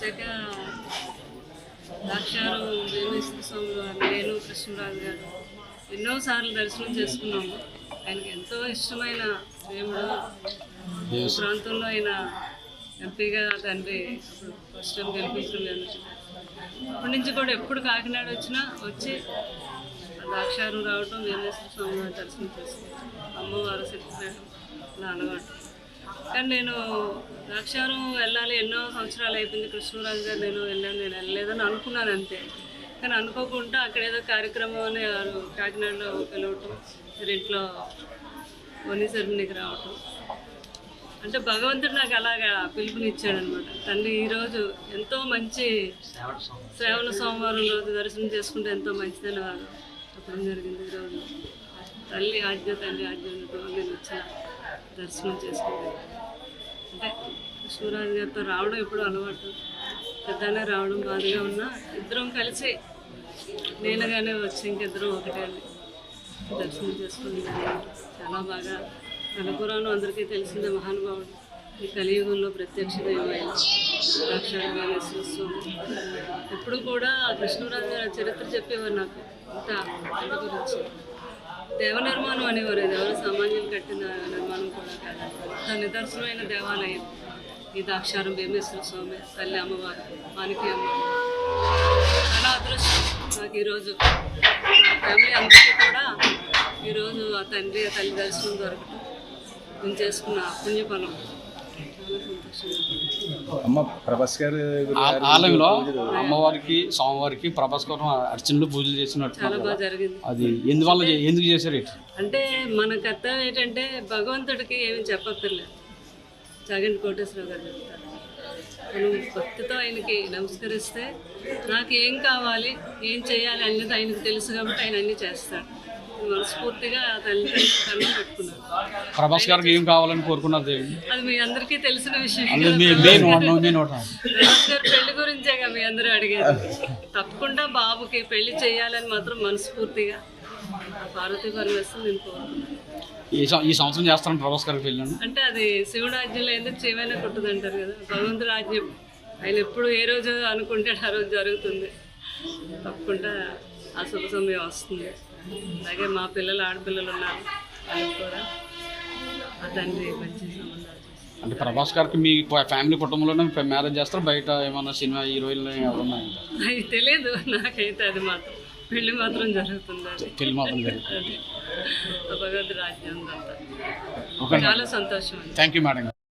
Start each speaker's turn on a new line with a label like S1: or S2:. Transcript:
S1: వచ్చాక ద్రాక్షారు వేమేశ్వర స్వామి వారు నేను కృష్ణరాజు గారు ఎన్నోసార్లు దర్శనం చేసుకున్నాము. ఆయనకి ఎంతో ఇష్టమైన దేవుడు ప్రాంతంలో ఆయన ఎంపీగా తండ్రి ఫస్ట్ టైం గెలిపించడం అప్పటి నుంచి కూడా ఎప్పుడు కాకినాడ వచ్చినా వచ్చి ద్రాక్షారం రావటం వేమేశ్వర స్వామి దర్శనం చేసుకోవడం అమ్మవారు ఇలా అలవాటు కానీ నేను ద్రాక్షారం వెళ్ళాలి. ఎన్నో సంవత్సరాలు అయిపోయింది. కృష్ణరాజు గారు నేను వెళ్ళాను. నేను వెళ్ళలేదని అనుకున్నాను అంతే. కానీ అనుకోకుండా అక్కడ ఏదో కార్యక్రమం అని వారు కాకినాడలో పిలవటం ఇంట్లో వని సెరమనీకి రావటం. అంటే భగవంతుడు నాకు అలాగా పిలుపునిచ్చాడు అనమాట తండ్రి ఈరోజు ఎంతో మంచి శ్రావణ సోమవారం రోజు దర్శనం చేసుకుంటే ఎంతో మంచిదని వారు చెప్పడం జరిగింది. ఈరోజు తల్లి ఆజ్ఞ తల్లి ఆజ్ఞ నేను వచ్చాను దర్శనం చేసుకుంటాను అంటే కృష్ణరాజు గారితో రావడం ఎప్పుడు అలవాటు. పెద్దనే రావడం బాధగా ఉన్నా ఇద్దరం కలిసి నేనుగానే వచ్చి ఇంకిద్దరం ఒకటే దర్శనం చేసుకుని చాలా బాగా కనపురాణం అందరికీ తెలిసిందే మహానుభావుడు. ఈ కలియుగంలో ప్రత్యక్ష దైవం ద్రాక్షారామేశ్వర స్వామి ఎప్పుడు కూడా కృష్ణరాజు గారి చరిత్ర చెప్పేవారు నాకు. అంత అంత గురించి. దేవ నిర్మాణం అనేవారు. ఇది ఎవరు సామాన్యులు కట్టిన నిర్మాణం కూడా కాదు. తన నిదర్శనమైన దేవాలయం. ఈ దాక్షారం భీమేశ్వర స్వామి తల్లి అమ్మవారు మానికి చాలా అదృష్టం నాకు ఈరోజు ఫ్యామిలీ అందరికీ కూడా ఈరోజు ఆ తండ్రి ఆ తల్లి దర్శనం దొరకటం. నేను చేసుకున్న పుణ్యఫలం.
S2: అమ్మ ప్రభాస్ గారు
S3: ఆ- ఆలయంలో అమ్మవారికి స్వామివారికి ప్రభాస్కరం అర్చనలు పూజలు చేసినట్టు
S1: చాలా బాగా జరిగింది.
S3: అది ఎందువల్ల ఎందుకు చేశారు
S1: అంటే మన కర్తవ్యం ఏంటంటే భగవంతుడికి ఏమి చెప్పక్కర్లేదు. జగన్ కోటేశ్వరరావు గారు చెప్తారు. మనం భక్తితో ఆయనకి నమస్కరిస్తే నాకు ఏం కావాలి ఏం చేయాలి అన్నది ఆయనకు తెలుసు కాబట్టి ఆయన అన్ని చేస్తాడు మనస్ఫూర్తిగా
S3: ప్రభాస్ గారికి ఏం కావాలని కోరుకున్నారు
S1: అది మీ అందరికీ తెలిసిన విషయం. ప్రభాస్ గారి పెళ్ళి గురించేగా మీ అందరూ అడిగేది. తప్పకుండా బాబుకి పెళ్ళి చేయాలని మాత్రం మనస్ఫూర్తిగా పార్వతీ పరమేశ్వరం నేను కోరుకున్నాను
S3: ఈ సంవత్సరం చేస్తాను ప్రభాస్ గారికి వెళ్ళాను
S1: అంటే అది శివుడు ఆజ్ఞలో ఎందుకు చేయమైనా కుట్టదు అంటారు కదా. భగవంతుడు ఆజ్ఞ. ఆయన ఎప్పుడు ఏ రోజు అనుకుంటే ఆ రోజు జరుగుతుంది. తప్పకుండా ఆ శుభ సమయం వస్తుంది. అలాగే మా పిల్లలు ఆడపిల్లలు ఉన్నారు. వాళ్ళకి కూడా ఆ తండ్రి మంచి సంబంధాలు.
S3: అంటే ప్రభాస్ గారికి మీ ఫ్యామిలీ కుటుంబంలోనే మ్యారేజ్ చేస్తారు? బయట ఏమన్నా సినిమా హీరోయిన్లు ఎవరున్నాయి
S1: అది తెలియదు నాకైతే అది మాత్రం పెళ్ళి మాత్రం జరుగుతుంది
S3: పెళ్ళి మాత్రం
S1: ఉందంతా
S3: ఓకే
S1: చాలా సంతోషం
S3: థ్యాంక్ యూ మేడం